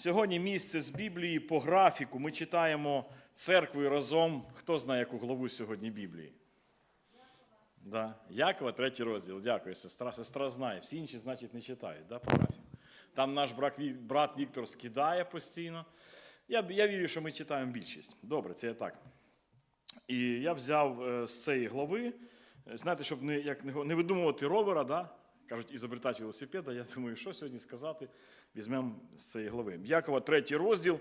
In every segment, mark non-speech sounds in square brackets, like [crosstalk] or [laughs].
Сьогодні місце з Біблії по графіку. Ми читаємо церквою разом. Хто знає, яку главу сьогодні Біблії? Да. Якова, третій розділ. Дякую, сестра. Сестра знає. Всі інші, значить, не читають да, по графіку. Там наш брат, Віктор скидає постійно. Я, я вірю, що ми читаємо більшість. Добре, це я так. І я взяв е, з цієї глави, знаєте, щоб не, як не видумувати ровера, да? Кажуть, ізобретати велосипеда, я думаю, що сьогодні сказати, візьмемо з цієї глави. Якова, третій розділ,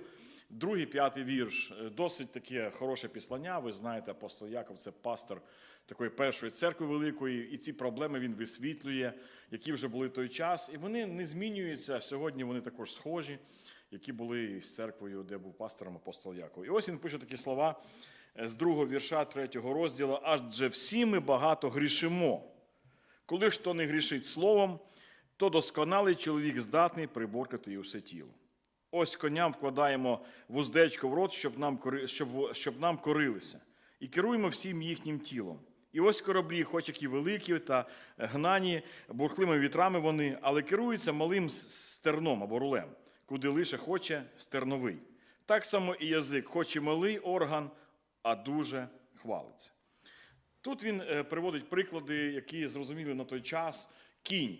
другий, п'ятий вірш. Е, Досить таке хороше післання. Ви знаєте, апостол Яков це пастор такої першої церкви великої, і ці проблеми він висвітлює, які вже були той час. І вони не змінюються. Сьогодні вони також схожі, які були з церквою, де був пастором апостол Яков. І ось він пише такі слова е, з другого вірша третього розділу, адже всі ми багато грішимо. Коли ж хто не грішить словом, то досконалий чоловік здатний приборкати і усе тіло. Ось коням вкладаємо вуздечко в рот, щоб нам, щоб, щоб нам корилися, і керуємо всім їхнім тілом. І ось кораблі, хоч які великі та гнані бурхливими вітрами вони, але керуються малим стерном або рулем, куди лише хоче стерновий. Так само і язик, хоч і малий орган, а дуже хвалиться. Тут він е, приводить приклади, які зрозуміли на той час. Кінь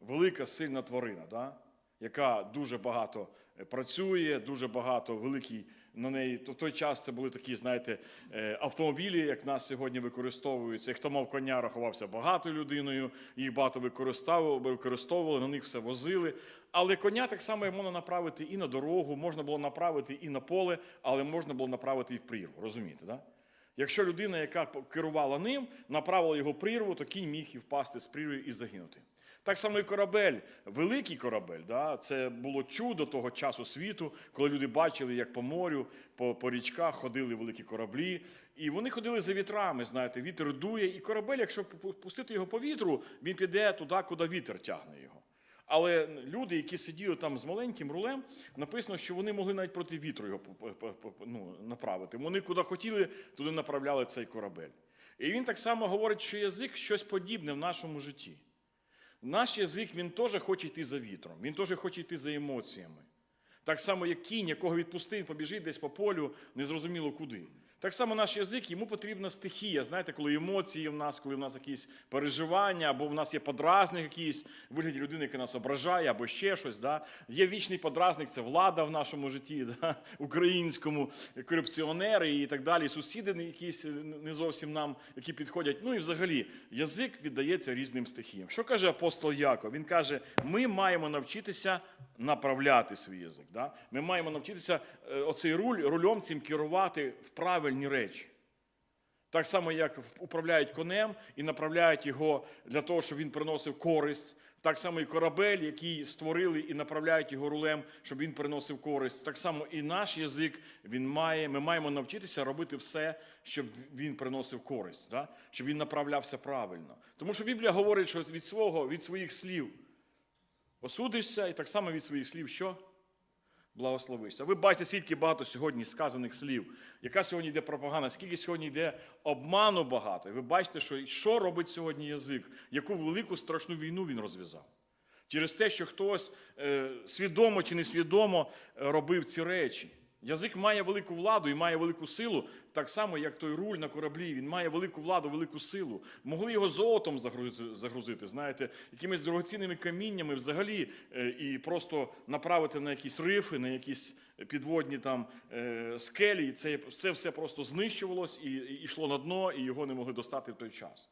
велика сильна тварина, да? яка дуже багато е, працює, дуже багато великий на неї. В той час це були такі, знаєте, е, автомобілі, як нас сьогодні використовуються. Хто мав коня, рахувався багатою людиною, їх багато використовували, на них все возили. Але коня так само можна направити і на дорогу, можна було направити і на поле, але можна було направити і в прірву. Розумієте, да? Якщо людина, яка керувала ним, направила його прірву, то кінь міг і впасти з прірви і загинути. Так само і корабель, великий корабель, да? це було чудо того часу світу, коли люди бачили, як по морю, по, по річках ходили великі кораблі. І вони ходили за вітрами, знаєте, вітер дує, і корабель, якщо пустити його по вітру, він піде туди, куди вітер тягне його. Але люди, які сиділи там з маленьким рулем, написано, що вони могли навіть проти вітру його ну, направити. Вони куди хотіли, туди направляли цей корабель. І він так само говорить, що язик щось подібне в нашому житті. Наш язик він теж хоче йти за вітром, він теж хоче йти за емоціями. Так само, як кінь, якого відпустив, побіжить десь по полю, незрозуміло куди. Так само наш язик, йому потрібна стихія. Знаєте, коли емоції в нас, коли в нас якісь переживання, або в нас є подразник якийсь, вигляді людини, яка нас ображає, або ще щось. Да? Є вічний подразник, це влада в нашому житті, [laughs] да? українському, корупціонери і так далі, сусіди якісь не зовсім нам, які підходять. Ну і взагалі, язик віддається різним стихіям. Що каже апостол Яков? Він каже: ми маємо навчитися направляти свій язик. Да? Ми маємо навчитися е, оцей руль рульом цим керувати в правильні речі. Так само, як управляють конем і направляють його для того, щоб він приносив користь. Так само і корабель, який створили і направляють його рулем, щоб він приносив користь. Так само і наш язик, він має, ми маємо навчитися робити все, щоб він приносив користь, да? щоб він направлявся правильно. Тому що Біблія говорить, що від свого, від своїх слів осудишся, і так само від своїх слів що? Благословишся. Ви бачите, скільки багато сьогодні сказаних слів, яка сьогодні йде пропаганда, скільки сьогодні йде обману багато. І ви бачите, що, що робить сьогодні язик, яку велику страшну війну він розв'язав. Через те, що хтось е, свідомо чи несвідомо е, робив ці речі. Язик має велику владу і має велику силу, так само, як той руль на кораблі. Він має велику владу, велику силу. Могли його золотом загрузити, знаєте, якимись дорогоцінними каміннями взагалі, е, і просто направити на якісь рифи, на якісь підводні там е, скелі. І це, це все просто знищувалось і, і йшло на дно, і його не могли достати в той час.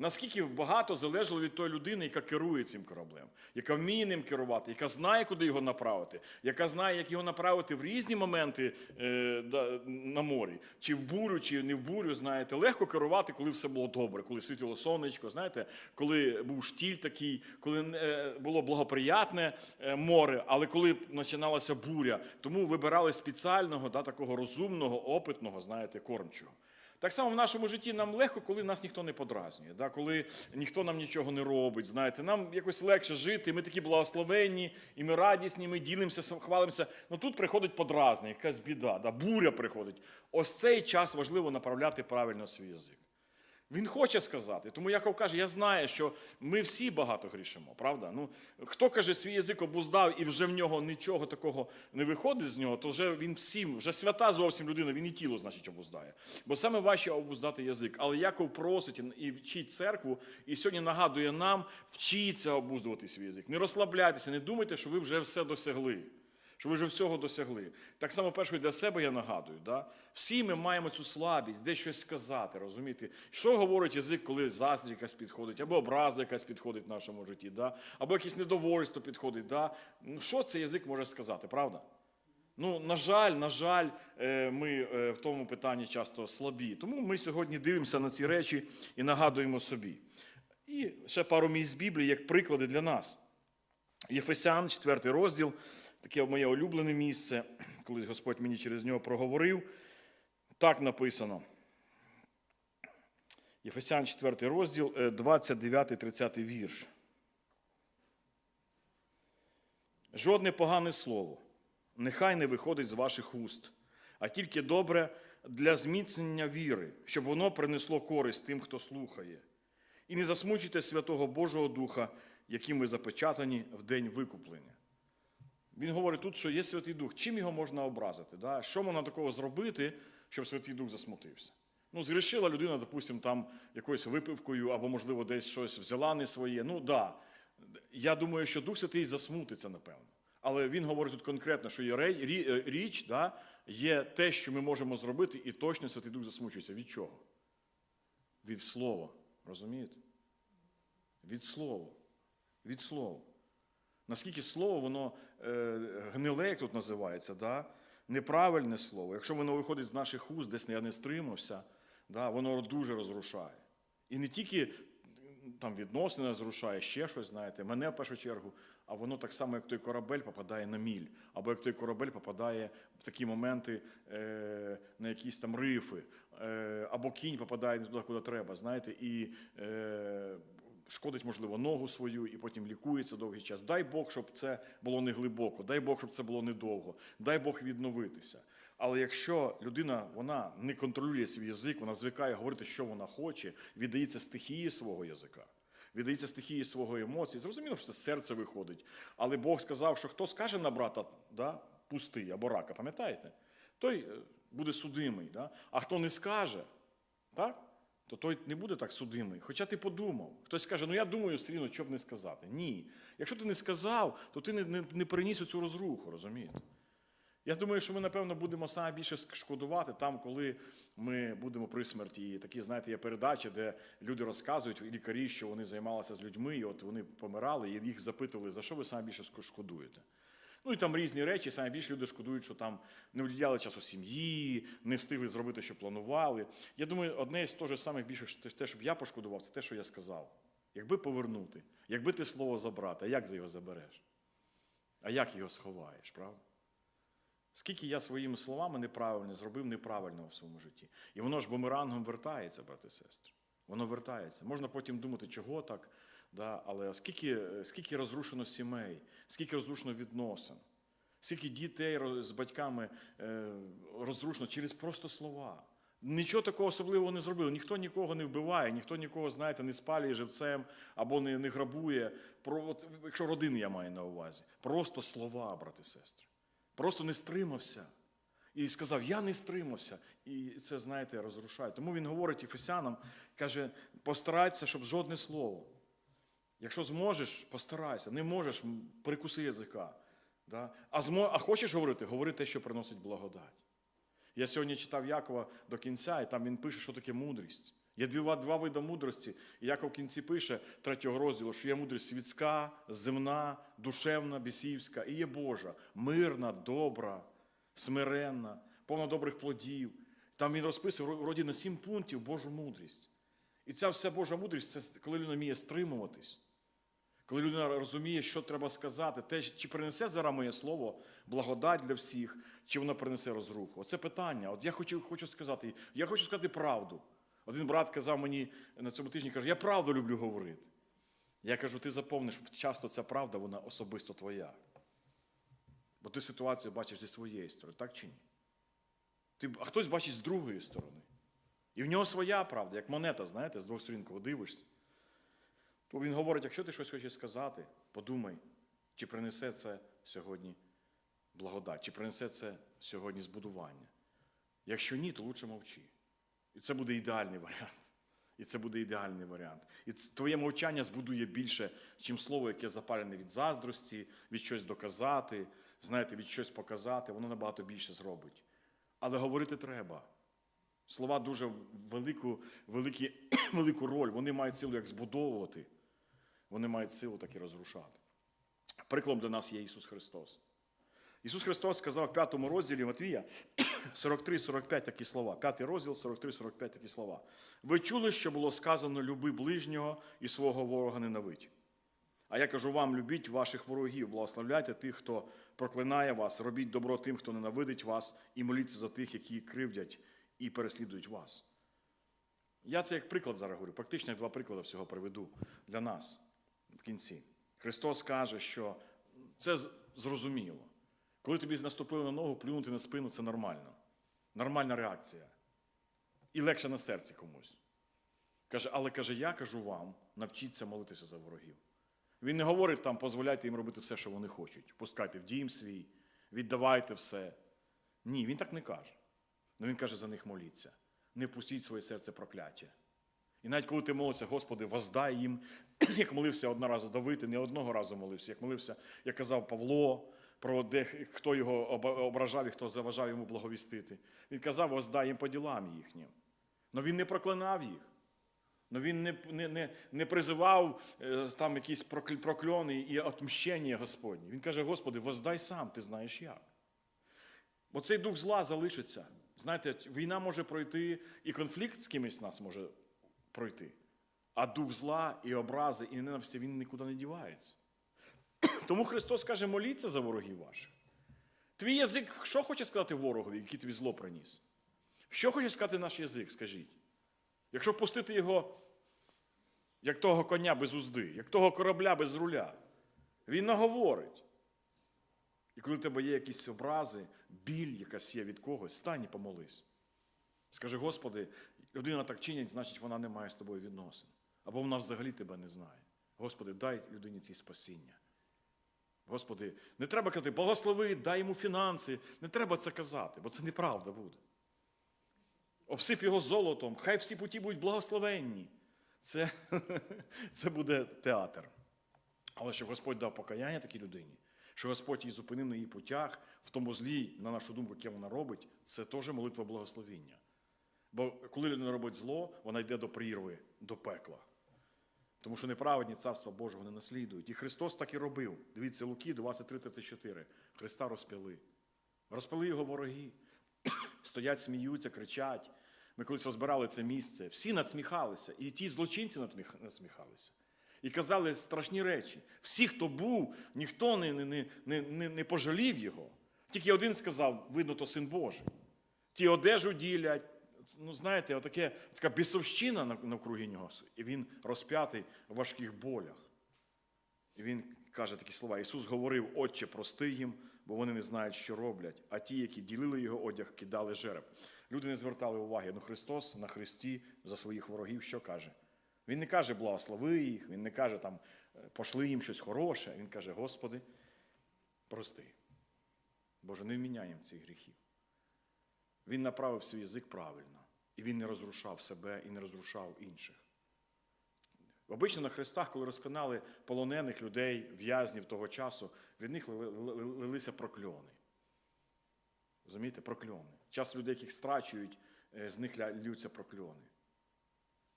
Наскільки багато залежало від тої людини, яка керує цим кораблем, яка вміє ним керувати, яка знає, куди його направити, яка знає, як його направити в різні моменти е, на морі, чи в бурю, чи не в бурю, знаєте, легко керувати, коли все було добре, коли світило сонечко, знаєте, коли був штіль такий, коли е, було благоприятне е, море, але коли починалася буря, тому вибирали спеціального, да, такого розумного, опитного, знаєте, кормчого. Так само в нашому житті нам легко, коли нас ніхто не подразнює, да? коли ніхто нам нічого не робить. Знаєте, нам якось легше жити, ми такі благословенні, і ми радісні, ми ділимося, хвалимося. Ну тут приходить подразнення, якась біда, да? буря приходить. Ось цей час важливо направляти правильно свій язик. Він хоче сказати. Тому Яков каже, я знаю, що ми всі багато грішимо, правда? Ну, хто каже, свій язик обуздав і вже в нього нічого такого не виходить з нього, то вже він всім, вже свята зовсім людина, він і тіло, значить, обуздає. Бо саме важче обуздати язик. Але Яков просить і вчить церкву, і сьогодні нагадує нам, вчіться обуздувати свій язик. Не розслабляйтеся, не думайте, що ви вже все досягли що ви вже всього досягли. Так само перше для себе я нагадую. Да? Всі ми маємо цю слабість, десь щось сказати, розумієте? Що говорить язик, коли заздрі якась підходить, або образа якась підходить в нашому житті, да? або якесь недовольство підходить. Да? Ну, Що цей язик може сказати, правда? Ну, на жаль, на жаль, е, ми е, в тому питанні часто слабі. Тому ми сьогодні дивимося на ці речі і нагадуємо собі. І ще пару місць Біблії як приклади для нас. Єфесян, 4 розділ, таке моє улюблене місце, колись Господь мені через нього проговорив. Так написано. Єфесян 4 розділ, 29-30 вірш. Жодне погане слово, нехай не виходить з ваших уст, а тільки добре для зміцнення віри, щоб воно принесло користь тим, хто слухає. І не засмучуйте Святого Божого Духа, яким ви запечатані в день викуплення. Він говорить тут, що є Святий Дух. Чим його можна образити? Да? Що можна такого зробити, щоб Святий Дух засмутився? Ну, згрішила людина, допустимо, там якоюсь випивкою, або, можливо, десь щось взяла не своє. Ну, да. Я думаю, що Дух Святий засмутиться, напевно. Але він говорить тут конкретно, що є е, річ, да, є те, що ми можемо зробити, і точно Святий Дух засмучується. Від чого? Від слова. Розумієте? Від слова. Від слова. Наскільки слово, воно е, гниле, як тут називається, да? неправильне слово. Якщо воно виходить з наших уст, десь я не стримався, да? воно дуже розрушає. І не тільки там відносини розрушає, ще щось, знаєте, мене в першу чергу, а воно так само, як той корабель попадає на міль, або як той корабель попадає в такі моменти е, на якісь там рифи, е, або кінь попадає не туди, куди треба, знаєте, і е, шкодить, можливо, ногу свою і потім лікується довгий час. Дай Бог, щоб це було не глибоко, дай Бог, щоб це було недовго, дай Бог відновитися. Але якщо людина вона не контролює свій язик, вона звикає говорити, що вона хоче, віддається стихії свого язика, віддається стихії свого емоцій, зрозуміло, що це з серця виходить. Але Бог сказав, що хто скаже на брата да, пустий або рака, пам'ятаєте, той е, буде судимий. Да? А хто не скаже, так? То той не буде так судимий. Хоча ти подумав. Хтось каже, ну я думаю, все рівно, що б не сказати. Ні. Якщо ти не сказав, то ти не, не, не переніс цю розруху, розумієте? Я думаю, що ми, напевно, будемо саме більше шкодувати там, коли ми будемо при смерті. І такі, знаєте, є передачі, де люди розказують, лікарі, що вони займалися з людьми, і от вони помирали, і їх запитували, за що ви саме більше шкодуєте. Ну і там різні речі, саме більше люди шкодують, що там не виділяли часу сім'ї, не встигли зробити, що планували. Я думаю, одне з теж самих більших, те, щоб я пошкодував, це те, що я сказав. Якби повернути, якби ти слово забрати, а як ти його забереш? А як його сховаєш, правда? Скільки я своїми словами неправильно зробив неправильного в своєму житті. І воно ж бумерангом вертається, брати і сестри. Воно вертається. Можна потім думати, чого так, да, але скільки, скільки розрушено сімей, скільки розрушено відносин, скільки дітей з батьками е, розрушено через просто слова. Нічого такого особливого не зробили. Ніхто нікого не вбиває, ніхто нікого, знаєте, не спалює живцем або не, не грабує. Про, от, якщо родини я маю на увазі. Просто слова, брати і сестри. Просто не стримався. І сказав, я не стримався. І це, знаєте, розрушає. Тому він говорить Ефесянам, каже, постарайся, щоб жодне слово. Якщо зможеш, постарайся. Не можеш, прикуси язика. Да? А, змо... а хочеш говорити, говори те, що приносить благодать. Я сьогодні читав Якова до кінця, і там він пише, що таке мудрість. Є два, два види мудрості. І Яков в кінці пише третього розділу, що є мудрість світська, земна, душевна, бісівська, і є Божа, мирна, добра, смиренна, повна добрих плодів. Там він розписує вроді на сім пунктів Божу мудрість. І ця вся Божа мудрість це коли людина вміє стримуватись, коли людина розуміє, що треба сказати, те, чи принесе зараз моє слово благодать для всіх, чи воно принесе розруху. Оце питання. От я хочу, хочу сказати, я хочу сказати правду. Один брат казав мені на цьому тижні, каже, я правду люблю говорити. Я кажу, ти заповниш, часто ця правда, вона особисто твоя. Бо ти ситуацію бачиш зі своєї сторони, так чи ні? Ти, а хтось бачить з другої сторони. І в нього своя правда, як монета, знаєте, з двох сторін, коли дивишся. То він говорить, якщо ти щось хочеш сказати, подумай, чи принесе це сьогодні благодать, чи принесе це сьогодні збудування. Якщо ні, то лучше мовчи. І це буде ідеальний варіант. І це буде ідеальний варіант. І твоє мовчання збудує більше, чим слово, яке запалене від заздрості, від щось доказати, знаєте, від щось показати, воно набагато більше зробить. Але говорити треба. Слова дуже велику, великі, [clears throat] велику роль. Вони мають силу як збудовувати, вони мають силу так і розрушати. Прикладом для нас є Ісус Христос. Ісус Христос сказав в п'ятому розділі Матвія [coughs] 43-45 такі слова. П'ятий розділ, 43-45 такі слова. Ви чули, що було сказано: люби ближнього і свого ворога ненавидь. А я кажу вам, любіть ваших ворогів, благословляйте тих, хто проклинає вас, робіть добро тим, хто ненавидить вас, і моліться за тих, які кривдять і переслідують вас. Я це як приклад зараз говорю, практично як два приклади всього приведу для нас в кінці. Христос каже, що це зрозуміло. Коли тобі наступили на ногу, плюнути на спину це нормально. Нормальна реакція. І легше на серці комусь. Каже, але каже, я кажу вам, навчіться молитися за ворогів. Він не говорить там, дозволяйте їм робити все, що вони хочуть. Пускайте в дім свій, віддавайте все. Ні, він так не каже. Ну він каже, за них моліться. Не впустіть в своє серце прокляття. І навіть коли ти молишся, Господи, воздай їм, [clears throat] як молився одного разу Давид, і не одного разу молився, як молився, як казав Павло, про де, хто його ображав і хто заважав йому благовістити. Він казав, воздай їм по ділам їхнім. Але він не проклинав їх. Но він не, не, не, не призивав е, там якісь прокл- прокльони і отмщення Господні. Він каже, Господи, воздай сам, ти знаєш як. Бо цей дух зла залишиться. Знаєте, війна може пройти, і конфлікт з кимось нас може пройти. А дух зла і образи, і ненависті, він нікуди не дівається. Тому Христос каже, моліться за ворогів ваших. Твій язик, що хоче сказати ворогові, який тобі зло приніс? Що хоче сказати наш язик, скажіть? Якщо пустити його, як того коня без узди, як того корабля без руля, він наговорить. І коли в тебе є якісь образи, біль, якась є від когось, стань і помолись. Скажи, Господи, людина так чинить, значить, вона не має з тобою відносин. Або вона взагалі тебе не знає. Господи, дай людині ці спасіння. Господи, не треба казати, благослови, дай йому фінанси. Не треба це казати, бо це неправда буде. Обсип його золотом, хай всі путі будуть благословенні. Це, [laughs] це буде театр. Але щоб Господь дав покаяння такій людині, що Господь її зупинив на її путях, в тому злі, на нашу думку, яке вона робить, це теж молитва благословіння. Бо коли людина робить зло, вона йде до прірви, до пекла. Тому що неправедні царства Божого не наслідують. І Христос так і робив. Дивіться, Луки 23-34. Христа розпяли. Розпяли його вороги. [coughs] Стоять, сміються, кричать. Ми колись розбирали це місце. Всі надсміхалися, і ті злочинці надсміхалися. І казали страшні речі. Всі, хто був, ніхто не, не, не, не, не пожалів його. Тільки один сказав, видно, то син Божий. Ті одежу ділять. Ну, знаєте, отаке, така бісовщина нав- навкруги нього. І він розп'ятий в важких болях. І він каже такі слова: Ісус говорив, Отче, прости їм, бо вони не знають, що роблять. А ті, які ділили його одяг, кидали жереб. Люди не звертали уваги. Ну Христос на Христі за своїх ворогів що каже? Він не каже благослови їх, він не каже там е, пошли їм щось хороше. Він каже, Господи, прости. Боже, не вміняємо цих гріхів. Він направив свій язик правильно, і він не розрушав себе і не розрушав інших. Обично на хрестах, коли розпинали полонених людей, в'язнів того часу, від них лили- лили- лилися прокльони. Розумієте, прокльони. Часто людей, яких страчують, е, з них ллються прокльони.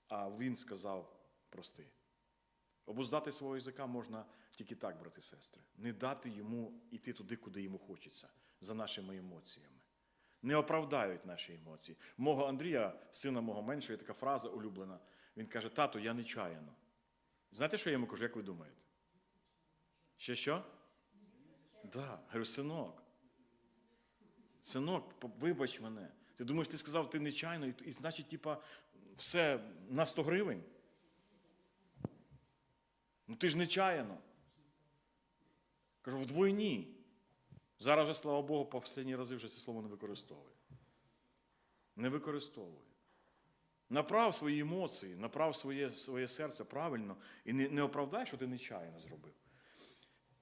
А він сказав прости. Обуздати свого язика можна тільки так, брати і сестри. Не дати йому йти туди, куди йому хочеться, за нашими емоціями. Не оправдають наші емоції. Мого Андрія, сина мого меншого, є така фраза улюблена. Він каже: Тато, я нечаяно. Знаєте, що я йому кажу, як ви думаєте? Ще що? Да. говорю, синок. Синок, вибач мене. Ти думаєш, ти сказав, ти нечайно, і, і значить, типа, все на 100 гривень. Ну ти ж нечаяно. Кажу, вдвойні. Зараз вже, слава Богу, по останні рази вже це слово не використовую. Не використовую. Направ свої емоції, направ своє, своє серце правильно і не, не оправдай, що ти нечаянно зробив.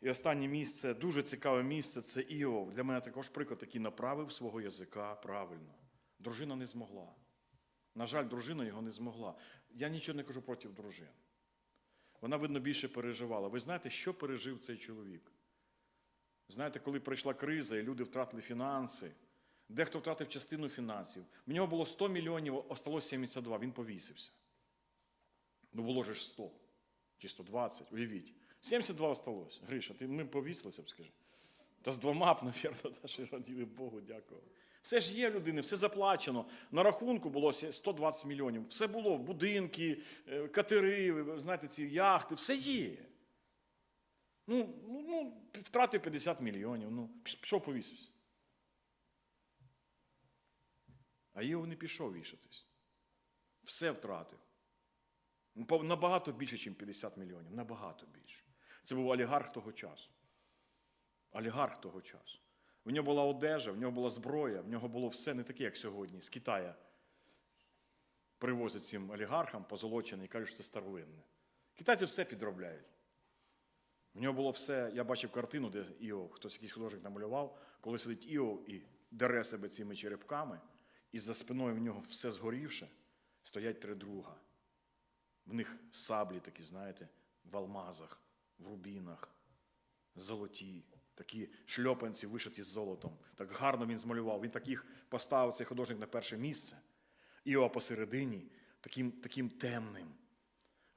І останнє місце, дуже цікаве місце це Іов. Для мене також приклад, який направив свого язика правильно. Дружина не змогла. На жаль, дружина його не змогла. Я нічого не кажу проти дружин. Вона, видно, більше переживала. Ви знаєте, що пережив цей чоловік? Знаєте, коли прийшла криза і люди втратили фінанси, дехто втратив частину фінансів. В нього було 100 мільйонів, осталось 72, він повісився. Ну було ж 100 чи 120, уявіть. 72 осталось. Гриша, ти ми повісилися б, скажи. Та з двома б, навірно, [laughs] наші раділи Богу, дякую. Все ж є людини, все заплачено. На рахунку було 120 мільйонів. Все було, будинки, е, катери, знаєте, ці яхти, все є. Ну, ну, ну втратив 50 мільйонів, ну, пішов повісився. А Іов не пішов вішатись. Все втратив. Ну, Набагато більше, ніж 50 мільйонів. Набагато більше. Це був олігарх того часу. Олігарх того часу. В нього була одежа, в нього була зброя, в нього було все не таке, як сьогодні. З Китая привозять цим олігархам позолочене і кажуть, що це старовинне. Китайці все підробляють. В нього було все, я бачив картину, де Іов, хтось якийсь художник намалював, коли сидить Іов і дере себе цими черепками, і за спиною в нього все згорівше, стоять три друга. В них саблі такі, знаєте, в алмазах, в рубінах, золоті, такі шльопанці вишиті з золотом. Так гарно він змалював. Він таких поставив цей художник на перше місце. Іова посередині, таким, таким темним,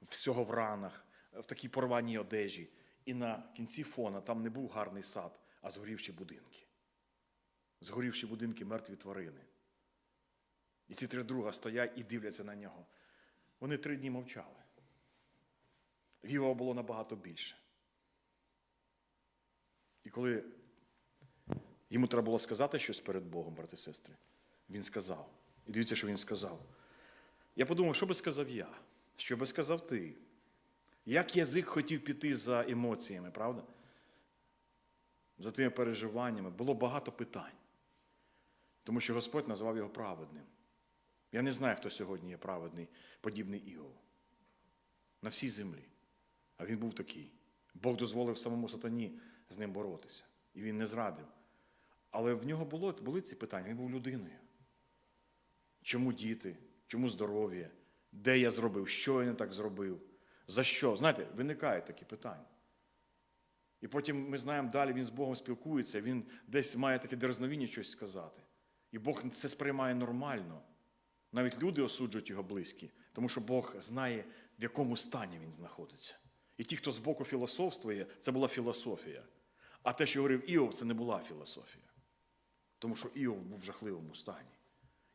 всього в ранах, в такій порваній одежі. І на кінці фона там не був гарний сад, а згорівші будинки. Згорівші будинки мертві тварини. І ці три друга стоять і дивляться на нього. Вони три дні мовчали. В Іова було набагато більше. І коли йому треба було сказати щось перед Богом, брати сестри, він сказав. І дивіться, що він сказав. Я подумав, що би сказав я, що би сказав ти. Як язик хотів піти за емоціями, правда? За тими переживаннями. Було багато питань. Тому що Господь назвав його праведним. Я не знаю, хто сьогодні є праведний, подібний Іову. На всій землі. А він був такий. Бог дозволив самому сатані з ним боротися. І він не зрадив. Але в нього було, були ці питання. Він був людиною. Чому діти? Чому здоров'я? Де я зробив? Що я не так зробив? За що? Знаєте, виникають такі питання. І потім ми знаємо, далі він з Богом спілкується, він десь має таке дерзновіння щось сказати. І Бог це сприймає нормально. Навіть люди осуджують його близькі, тому що Бог знає, в якому стані він знаходиться. І ті, хто з боку філософствує, це була філософія. А те, що говорив Іов, це не була філософія. Тому що Іов був в жахливому стані,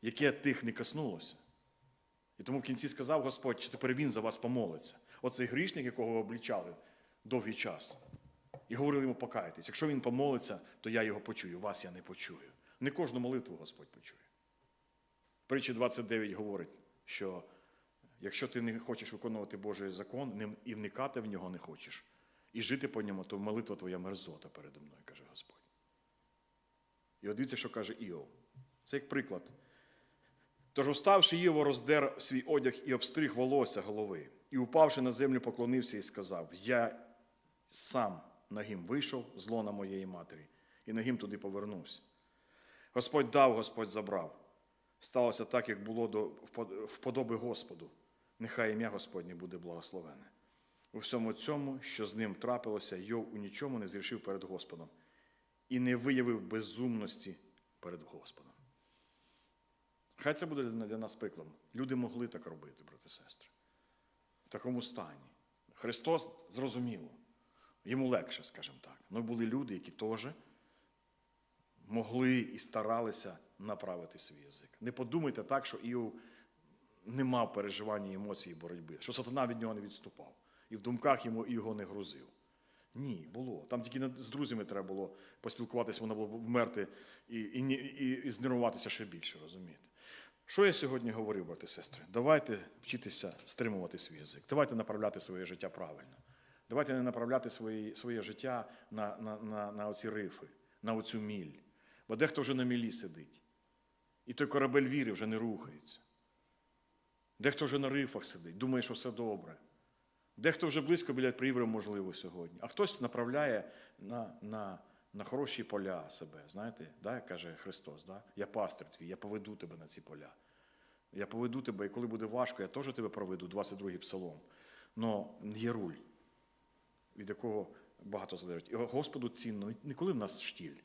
яке тих не коснулося. І тому в кінці сказав Господь, що тепер він за вас помолиться. Оцей грішник, якого ви облічали довгий час. І говорили йому покайтесь. Якщо він помолиться, то я його почую, вас я не почую. Не кожну молитву Господь почує. Притчі 29 говорить, що якщо ти не хочеш виконувати Божий закон і вникати в нього не хочеш, і жити по ньому, то молитва твоя мерзота передо мною, каже Господь. І от дивіться, що каже Іов. Це як приклад. Тож, уставши Іово, роздер свій одяг і обстриг волосся голови, і, упавши на землю, поклонився і сказав: Я сам нагим вийшов з лона моєї матері, і нагим туди повернувся. Господь дав, Господь забрав. Сталося так, як було до вподоби Господу. Нехай ім'я Господнє буде благословене. У всьому цьому, що з ним трапилося, Йов у нічому не зрішив перед Господом і не виявив безумності перед Господом. Хай це буде для нас прикладом. Люди могли так робити, брати сестри. В такому стані. Христос зрозуміло. Йому легше, скажімо так. Ну були люди, які теж могли і старалися направити свій язик. Не подумайте так, що Іов не мав переживання, емоцій і боротьби, що сатана від нього не відступав. І в думках йому його не грузив. Ні, було. Там тільки з друзями треба було поспілкуватися, воно було вмерти і, і, і, і знервуватися ще більше, розумієте? Що я сьогодні говорив, брати сестри? Давайте вчитися стримувати свій язик. Давайте направляти своє життя правильно. Давайте не направляти своє, своє життя на, на, на, на оці рифи, на оцю міль. Бо дехто вже на мілі сидить. І той корабель віри вже не рухається. Дехто вже на рифах сидить, думає, що все добре. Дехто вже близько біля приврив, можливо, сьогодні. А хтось направляє на, на, на хороші поля себе. Знаєте, да, каже Христос, да? я пастир твій, я поведу тебе на ці поля. Я поведу тебе, і коли буде важко, я теж тебе проведу, 22-й псалом. Но є руль, від якого багато залежить. І Господу цінно, не коли в нас штіль.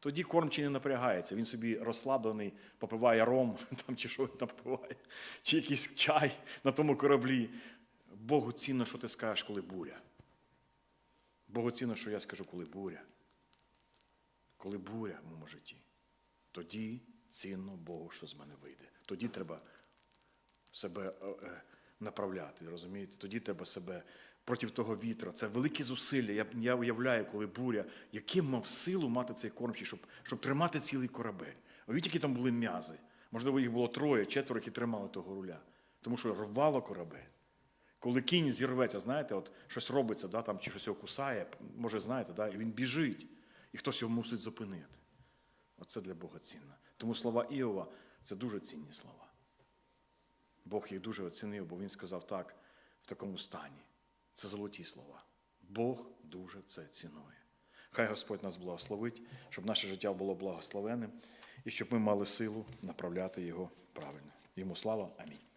Тоді кормчий не напрягається, він собі розслаблений, попиває ром [laughs] там, чи що він там попиває, чи якийсь чай на тому кораблі. Богу цінно, що ти скажеш, коли буря. Богу цінно, що я скажу, коли буря. Коли буря в моєму житті. Тоді цінно Богу, що з мене вийде. Тоді треба себе е, е, направляти, розумієте? Тоді треба себе проти того вітра. Це великі зусилля. Я, я уявляю, коли буря, яким мав силу мати цей кормчий, щоб, щоб тримати цілий корабель. Уявіть, які там були м'язи. Можливо, їх було троє, четверо, які тримали того руля. Тому що рвало корабель. Коли кінь зірветься, знаєте, от щось робиться, да, там, чи щось його кусає, може, знаєте, да, і він біжить, і хтось його мусить зупинити. Оце для Бога цінно. Тому слова Іова це дуже цінні слова. Бог їх дуже оцінив, бо він сказав так в такому стані. Це золоті слова. Бог дуже це цінує. Хай Господь нас благословить, щоб наше життя було благословенним і щоб ми мали силу направляти його правильно. Йому слава. Амінь.